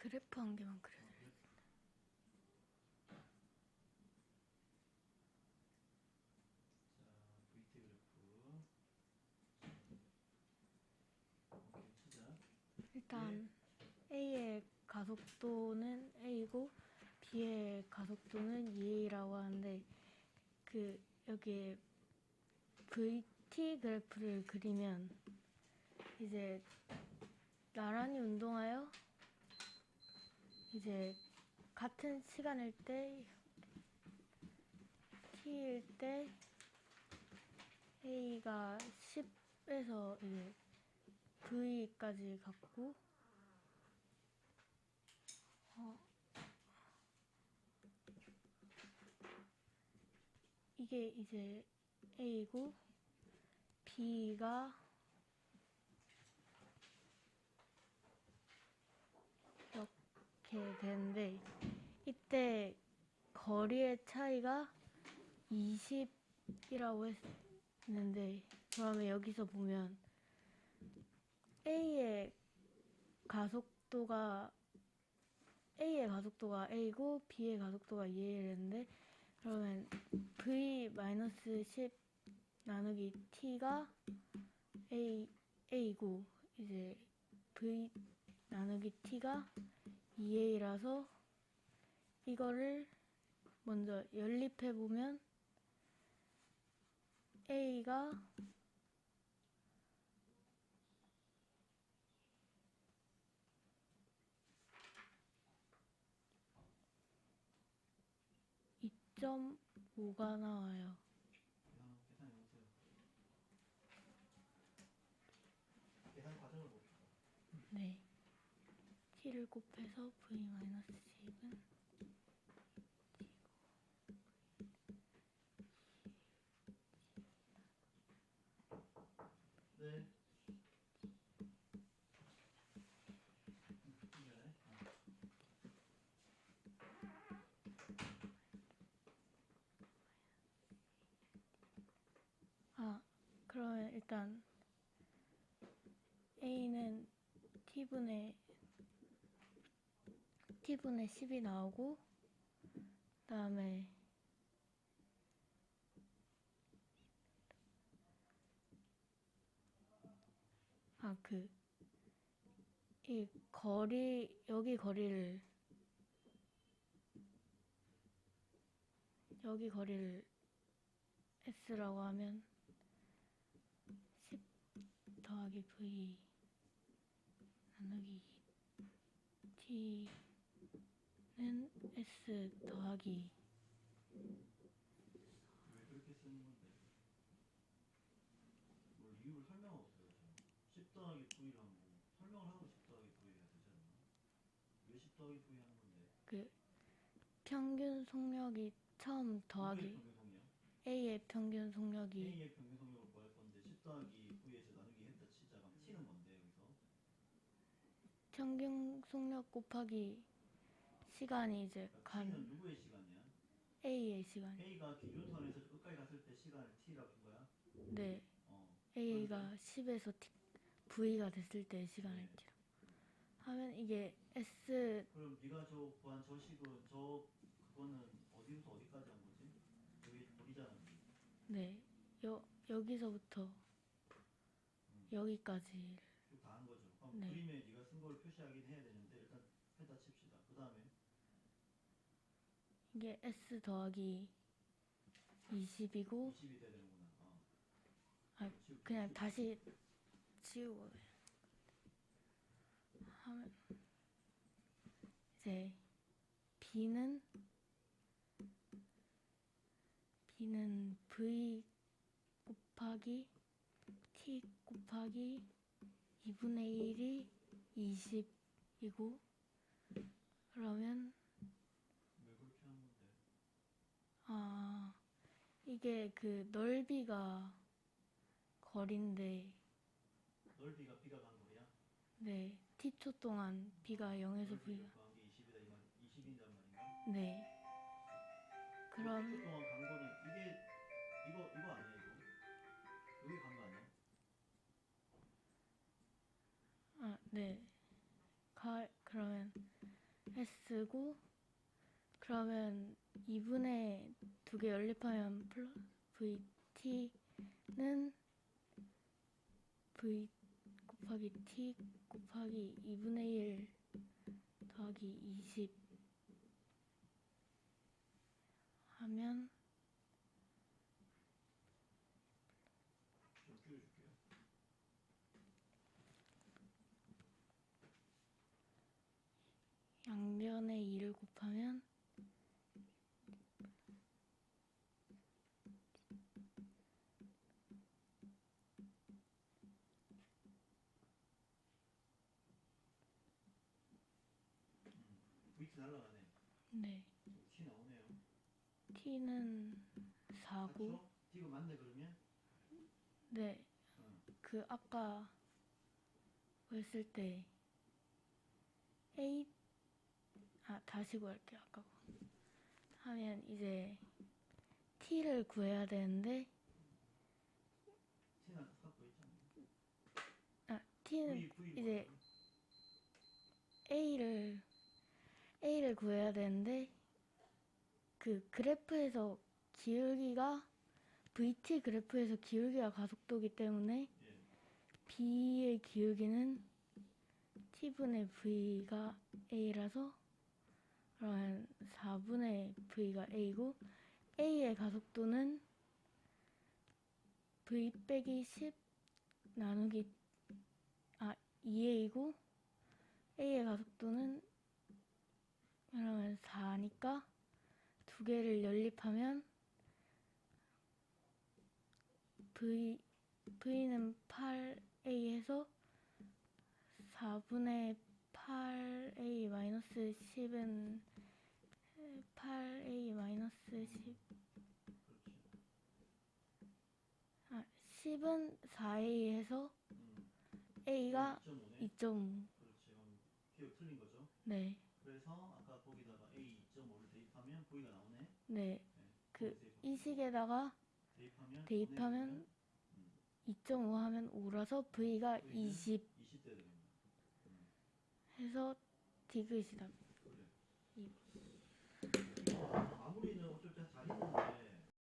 그래프 한 개만 찾아. 일단 A의 가속도는 A고 B의 가속도는 2A라고 하는데 그 여기에 VT 그래프를 그리면 이제 나란히 운동하여 이제 같은 시간일 때 T일 때 A가 10에서 이제 V까지 갔고 어, 이게 이제 A고 B가 이렇게 되는데 이때 거리의 차이가 20이라고 했는데 그러면 여기서 보면 A의 가속도가 A의 가속도가 A고 B의 가속도가 2A랬는데 그러면 V-10 나누기 T가 A, A고 이제 V 나누기 T가 2A라서 이거를 먼저 연립해 보면 A가 이점5가 나와요. 네. T를 곱해서 v-10은 네. 네. 아, 그러면 일단 a는 t분의 t분의 10이 나오고 그 다음에 아, 그, 이 거리, 여기 거리를, 여기 거리를 S라고 하면 10 더하기 V 나누기 T 는 S 더하기 왜 그렇게 쓰는 건데? 뭘 이유를 설명 없어요. 10 더하기 V를 한거 설명을 하고 10 더하기 V 해야 되지 않나? 왜10 더하기 V 하는 건데? 그 평균 속력이 처음 더하기 평균 속력? A의 평균 속력이 A의 평균 속력을 구할 건데 10 더하기 V에서 나누기 했다 치자. 그럼 T는 뭔데 여기서? 평균 속력 곱하기 시간이 이제 그러니까 간 T는 누구의 시간이야? A의 시간. A가 기준선에서 끝까지 갔을 때 시간을 T라고 한 거야? 네. 어. A가 10에서 T, V가 됐을 때 시간을 네. T로 하면 이게 S 그럼 네가 저 구한 저 식은 저 그거는 어디부터 어디까지 한 거지? 여기 보이잖아. 네 여, 여기서부터 음. 여기까지 쭉다한 거죠. 그럼 네. 그림에 네가 쓴 걸 표시하긴 해야 되는데 일단 해다 칩시다. 그 다음에 이게 S 더하기 20이고 20이 돼야 되는구나. 어. 아 그냥 다시 지우고 하면 이제 B는 B는 V 곱하기 T 곱하기 2분의 1이 20이고 그러면 왜 그렇게 하는 건데? 아 이게 그 넓이가 거리인데 넓이가 B가 간 거야? 네 T초 동안 B가 0에서 V가 넓이를 구한 게 20이다 이 말, 20인단 말인가? 네 그럼 10초 동안 간 거는 이게 이거 이거 아니야 이거? 여기 간 거 아니야? 아, 네. 가 그러면 S고 그러면 2분의 두개 연립하면 플러스 VT는 V 곱하기 T 곱하기 2분의 1 더하기 20 하면 VT 날라가네. 네 T 나오네요. T는 4고 4초? T가 맞네 그러면? 네 응. 그 아까 뭐 했을 때 A 아 다시 구할게요 아까 거 하면 이제 T를 구해야 되는데 T는 아까. 아 T는 V 이제? A를 A를 구해야 되는데 그 그래프에서 기울기가 VT 그래프에서 기울기가 가속도기 때문에 예. B의 기울기는 T분의 V가 A라서 그러면 4분의 V가 A고 A의 가속도는 V 빼기 10 나누기 아 2A고 A의 가속도는 그러면 4니까 두 개를 연립하면 V V는 8A 해서 4분의 8A 마이너스 10은 8A 마이너스 10 그렇지. 아 10은 4A 해서 음. A가 2.5 네. 2.5 그렇지. 그럼 기억 틀린 거죠? 네, 그래서 아까 거기다가 A 2.5를 대입하면 V가 나오네. 네. 네. 그 이 식에다가 대입하면 대입하면 2.5 하면 5라서 V가 V는 20 20대 되겠네. 음. 해서 디귿이다. 그래. 이. 마무리는 어쩔 때 잘했는데